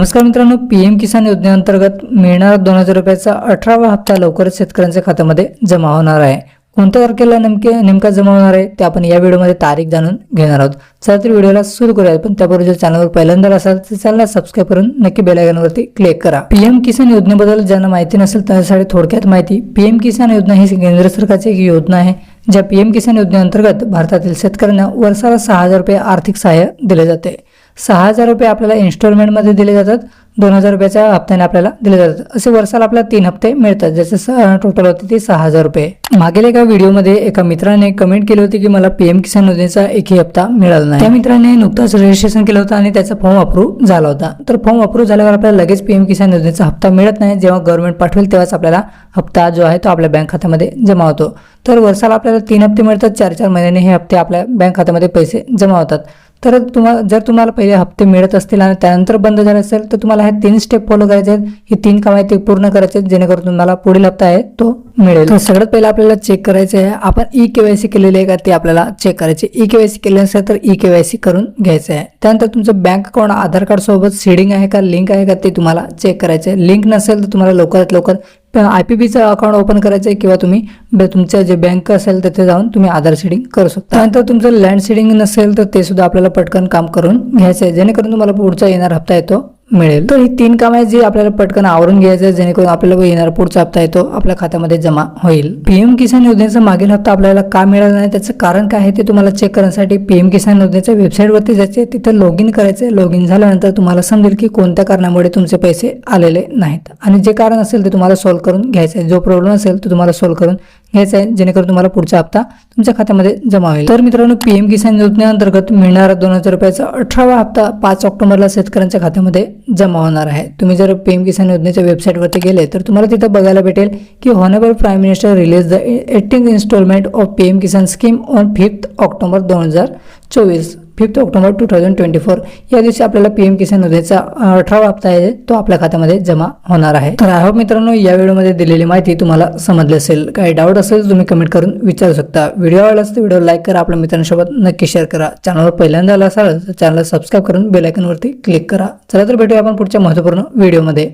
नमस्कार मित्रांनो P M किसान योजनेअंतर्गत मिळणारा दोन हजार रुपयाचा अठरावा हप्ता लवकरच शेतकऱ्यांच्या खात्यामध्ये जमा होणार आहे. कोणत्या तारखेला नेमके नेमका जमा होणार आहे ते आपण या व्हिडिओमध्ये तारीख जाणून घेणार आहोत. चला तर व्हिडिओला सुरू करूया पण त्यापूर्वी जर चॅनलवर पहिल्यांदा असाल तर चॅनलला सबस्क्राईब करून नक्की बेल आयकॉनवरती क्लिक करा. पीएम किसान योजनेबद्दल ज्यांना माहिती नसेल त्यासाठी थोडक्यात माहिती पीएम किसान योजना ही केंद्र सरकारची एक योजना आहे ज्या पीएम किसान योजनेअंतर्गत भारतातील शेतकऱ्यांना वर्षाला सहा हजार रुपये आर्थिक सहाय्य दिले जाते. सहा हजार रुपये आपल्याला इन्स्टॉलमेंटमध्ये दिले जातात. दोन हजार रुपयाच्या हप्त्याने आपल्याला दिले जातात. असे वर्षाला आपल्याला तीन हप्ते मिळतात. ज्याचे टोटल होते ते सहा हजार रुपये. मागील एका व्हिडिओमध्ये एका मित्राने कमेंट केली होती की मला पीएम किसान योजनेचा एकही हप्ता मिळाला नाही. त्या मित्राने नुकताच रजिस्ट्रेशन केलं होतं आणि त्याचा फॉर्म अप्रूव्ह झाला होता. तर फॉर्म अप्रूव्ह झाल्यावर आपल्याला लगेच पीएम किसान योजनेचा हप्ता मिळत नाही. जेव्हा गव्हर्नमेंट पाठवेल तेव्हाच आपल्याला हप्ता जो आहे तो आपल्या बँक खात्यामध्ये जमा होतो. तर वर्षाला आपल्याला तीन हप्ते मिळतात. चार चार महिन्याने हे हप्ते आपल्या बँक खात्यामध्ये पैसे जमा होतात. तर तुम्हाला जर तुम्हाला पहिले हप्ते मिळत असतील आणि त्यानंतर बंद झाले असेल तर तुम्हाला हे तीन स्टेप फॉलो करायचे आहेत. ही तीन कामं ते पूर्ण करायचे आहेत जेणेकरून तुम्हाला पुढील हप्ता आहे तो मिळेल. तर सगळ्यात पहिले आपल्याला चेक करायचं आहे. आपण ई के वाय सी केलेली आहे का ते आपल्याला चेक करायचे. ई के वाय सी केले असेल तर ई के वाय सी करून घ्यायचं आहे. त्यानंतर तुमचं बँक अकाउंट आधार कार्ड सोबत सीडिंग आहे का लिंक आहे का ते तुम्हाला चेक करायचं आहे. लिंक नसेल तर तुम्हाला लवकरात लवकर आय पी बीचं अकाउंट ओपन करायचं आहे किंवा तुम्ही म्हणजे ब- तुमचं जे बँक असेल तिथे जाऊन तुम्ही आधार सीडिंग करू शकता. त्यानंतर तुमचं लँड सीडिंग नसेल तर ते सुद्धा आपल्याला पटकन काम करून घ्यायचं आहे जेणेकरून तुम्हाला पुढचा येणार हप्ता येतो. मिळेल. तर ही तीन कामं आहेत जी आपल्याला पटकन आवरून घ्यायचं आहे जेणेकरून आपल्याला येणारा पुढचा हप्ता येतो आपल्या खात्यामध्ये जमा होईल. पीएम किसान योजनेचा मागील हप्ता आपल्याला का मिळाला नाही त्याचं कारण काय आहे ते तुम्हाला चेक करण्यासाठी पीएम किसान योजनेच्या वेबसाईटवरती जायचे तिथं लॉग इन करायचे लॉग इन झाल्यानंतर तुम्हाला समजेल की कोणत्या कारणामुळे तुमचे पैसे आलेले नाहीत. आणि जे कारण असेल ते तुम्हाला सॉल्व्ह करून घ्यायचं आहे जो प्रॉब्लेम असेल तो तुम्हाला सॉल्व्ह करून घ्यायचा आहे जेणेकरून तुम्हाला पुढचा हप्ता तुमच्या खात्यामध्ये जमा होईल. तर मित्रांनो पीएम किसान योजनेअंतर्गत मिळणारा दोन हजार रुपयाचा अठरावा हप्ता पाच ऑक्टोबरला शेतकऱ्यांच्या खात्यामध्ये जमा होणार आहे. तुम्ही जर पीएम किसान योजनेच्या वेबसाईटवरती गेले तर तुम्हाला तिथं बघायला भेटेल की honourable prime minister release the eighteen instalment of PM Kisan scheme on fifth October दोन हजार चोवीस. Fifth October two thousand twenty four या दिवशी आपल्याला पीएम किसान योजनेचा अठरावा हप्ता आहे तो आपल्या खात्यामध्ये जमा होणार आहे. तर आय होप मित्रांनो या व्हिडिओमध्ये दिलेली माहिती तुम्हाला समजली असेल. काही डाऊट असेल तुम्ही कमेंट करून विचारू शकता. व्हिडिओ आवडला तर व्हिडिओ लाईक करा. आपल्या मित्रांसोबत नक्की शेअर करा. चॅनलवर पहिल्यांदा आला असाल तर चॅनलला सबस्क्राईब करून बेलायकनवरती क्लिक करा. चला तर भेटूया आपण पुढच्या महत्त्वपूर्ण व्हिडिओमध्ये.